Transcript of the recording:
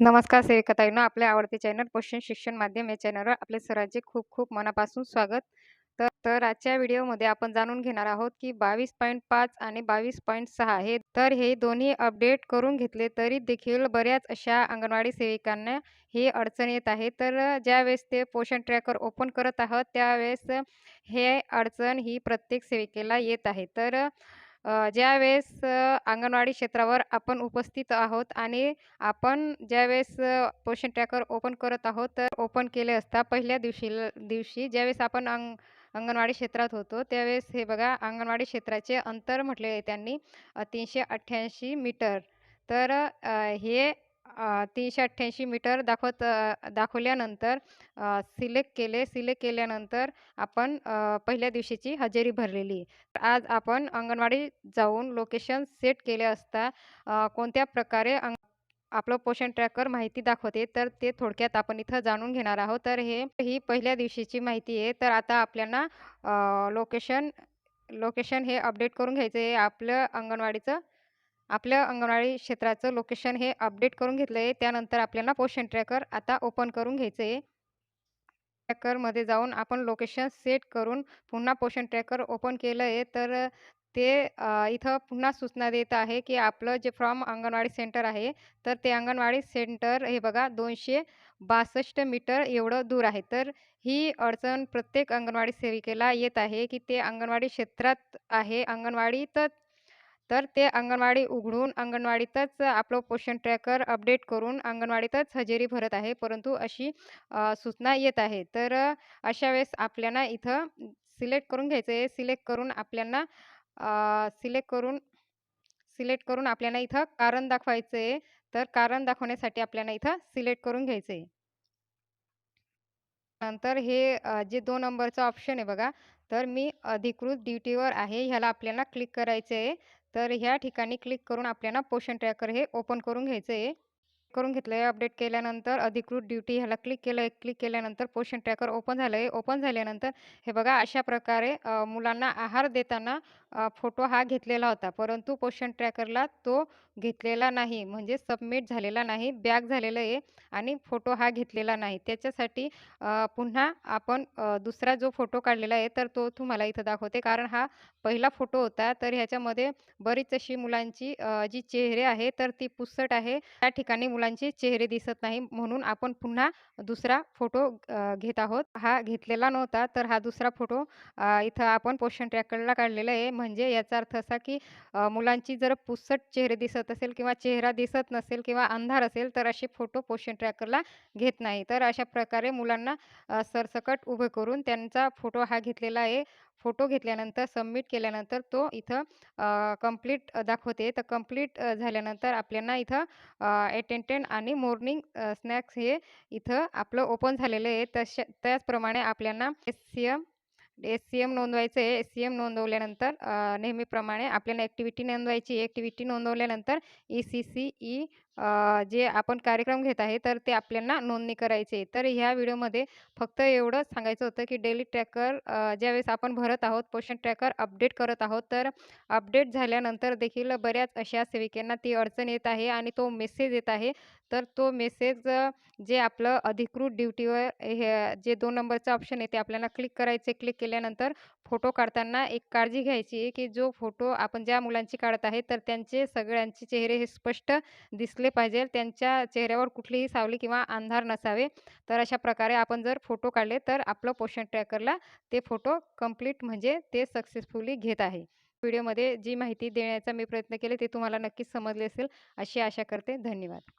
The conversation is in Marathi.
नमस्कार सेविकाताईंनो आपले आवडते चॅनल पोषण शिक्षण माध्यम या चॅनलवर आपले सरांचे खूप खूप मनापासून स्वागत. तर तर आजच्या व्हिडिओमध्ये आपण जाणून घेणार आहोत की बावीस पॉईंट पाच आणि बावीस पॉईंट सहा हे तर हे दोन्ही अपडेट करून घेतले तरी देखील बऱ्याच अशा अंगणवाडी सेविकांना ही अडचण येत आहे. तर ज्यावेळेस ते पोषण ट्रॅकर ओपन करत आहोत त्यावेळेस हे अडचण ही प्रत्येक सेविकेला येत आहे. तर ज्यावेळेस अंगणवाडी क्षेत्रावर आपण उपस्थित आहोत आणि आपण ज्यावेळेस पोषण ट्रॅकर ओपन करत आहोत तर ओपन केले असता पहिल्या दिवशी दिवशी ज्यावेळेस आपण अंग अंगणवाडी क्षेत्रात होतो त्यावेळेस हे बघा अंगणवाडी क्षेत्राचे अंतर म्हटले त्यांनी तीनशे अठ्ठ्याऐंशी मीटर. तर हे तीनशे अठ्ठ्याऐंशी मीटर दाखवत दाखवल्यानंतर सिलेक्ट केले. सिलेक्ट केल्यानंतर आपण पहिल्या दिवशीची हजेरी भरलेली. आज आपण अंगणवाडी जाऊन लोकेशन सेट केले असता कोणत्या प्रकारे अंग आपलं पोषण ट्रॅकर माहिती दाखवते तर ते थोडक्यात आपण इथं जाणून घेणार आहोत. तर हे ही पहिल्या दिवशीची माहिती आहे. तर आता आपल्याला लोकेशन लोकेशन हे अपडेट करून घ्यायचं आहे. आपलं अंगणवाडीचं आपल्या अंगणवाडी क्षेत्राचं लोकेशन हे अपडेट करून घेतलं आहे त्यानंतर आपल्याला पोषण ट्रॅकर आता ओपन करून घ्यायचं आहे ट्रॅकरमध्ये जाऊन आपण लोकेशन सेट करून पुन्हा पोषण ट्रॅकर ओपन केलं आहे तर ते इथं पुन्हा सूचना देत आहे की आपलं जे फ्रॉम अंगणवाडी सेंटर आहे तर ते अंगणवाडी सेंटर हे बघा दोनशे बासष्ट मीटर एवढं दूर आहे. तर ही अडचण प्रत्येक अंगणवाडी सेविकेला येत आहे की ते अंगणवाडी क्षेत्रात आहे. अंगणवाडीतच तर ते अंगणवाडी उघडून अंगणवाडीतच आपलं पोषण ट्रॅकर अपडेट करून अंगणवाडीतच हजेरी भरत आहे. परंतु अशी सूचना येत आहे. तर अशा वेळेस आपल्याला इथं सिलेक्ट करून घ्यायचं आहे. सिलेक्ट करून आपल्याला सिलेक्ट करून सिलेक्ट करून आपल्याला इथं कारण दाखवायचं आहे. तर कारण दाखवण्यासाठी आपल्याला इथं सिलेक्ट करून घ्यायचं आहे. नंतर हे जे दोन नंबरचं ऑप्शन आहे बघा. तर मी अधिकृत ड्युटीवर आहे. ह्याला आपल्याला क्लिक करायचं आहे. तर ह्या ठिकाणी क्लिक करून आपल्याला पोषण ट्रॅकर हे ओपन करून घ्यायचं आहे करून घेतलं आहे अपडेट केल्यानंतर अधिकृत ड्युटी ह्याला क्लिक केलं आहे क्लिक केल्यानंतर पोषण ट्रॅकर ओपन झालं आहे ओपन झाल्यानंतर हे बघा अशा प्रकारे मुलांना आहार देताना फोटो हा घेतलेला होता. परंतु पोषण ट्रॅकरला तो घेतलेला नाही. म्हणजे सबमिट झालेला नाही. बॅक झालेलं आहे आणि फोटो हा घेतलेला नाही. त्याच्यासाठी पुन्हा आपण दुसरा जो फोटो काढलेला आहे तर तो तुम्हाला इथं दाखवते. कारण हा पहिला फोटो होता. तर ह्याच्यामध्ये बरीच अशी मुलांची जी चेहरे आहे तर ती पुसट आहे. त्या ठिकाणी मुलांचे चेहरे दिसत नाही. म्हणून आपण पुन्हा दुसरा फोटो घेत आहोत. हा घेतलेला नव्हता तर हा दुसरा फोटो इथं आपण पोषण ट्रॅकरला काढलेला आहे. म्हणजे याचा अर्थ असा की मुलांची जर पुसट चेहरे दिसत असेल किंवा चेहरा दिसत नसेल किंवा अंधार असेल तर असे फोटो पोषण ट्रॅकरला घेत नाही. तर अशा प्रकारे मुलांना सरसकट उभे करून त्यांचा फोटो हा घेतलेला आहे. फोटो घेतल्यानंतर सबमिट केल्यानंतर तो इथं कंप्लीट दाखवते. तर कंप्लीट झाल्यानंतर आपल्याला इथं अटेंटेन आणि मॉर्निंग स्नॅक्स हे इथं आपलं ओपन झालेलं आहे. तशा त्याचप्रमाणे आपल्याला S C M S C M नोंदवायचं आहे. एस सी एम नोंदवल्यानंतर नेहमीप्रमाणे आपल्याला ॲक्टिव्हिटी नोंदवायची ॲक्टिव्हिटी नोंदवल्यानंतर ई सी सी ई जे आपण कार्यक्रम घेत आहे तर ते आपल्याला नोंदणी करायची आहे. तर ह्या व्हिडिओमध्ये फक्त एवढंच सांगायचं होतं की डेली ट्रॅकर ज्यावेळेस आपण भरत आहोत पोषण ट्रॅकर अपडेट करत आहोत तर अपडेट झाल्यानंतर देखील बऱ्याच अशा सेविकांना ती अडचण येत आहे आणि तो मेसेज येत आहे. तर तो मेसेज जे आपलं अधिकृत ड्युटीवर हे जे दोन नंबरचं ऑप्शन आहे ते आपल्याला क्लिक करायचे. क्लिक केल्यानंतर फोटो काढताना एक काळजी घ्यायची आहे की जो फोटो आपण ज्या मुलांची काढत आहे तर त्यांचे सगळ्यांचे चेहरे हे स्पष्ट दिसले पाहिजे. त्यांच्या चेहऱ्यावर कुठलीही सावली किंवा अंधार नसावे. तर अशा प्रकारे आपण जर फोटो काढले तर आपलं पोषण ट्रॅकरला ते फोटो कंप्लीट म्हणजे ते सक्सेसफुली घेत आहे. व्हिडिओमध्ये जी माहिती देण्याचा मी प्रयत्न केले ते तुम्हाला नक्कीच समजले असेल. अशी आशा करते. धन्यवाद.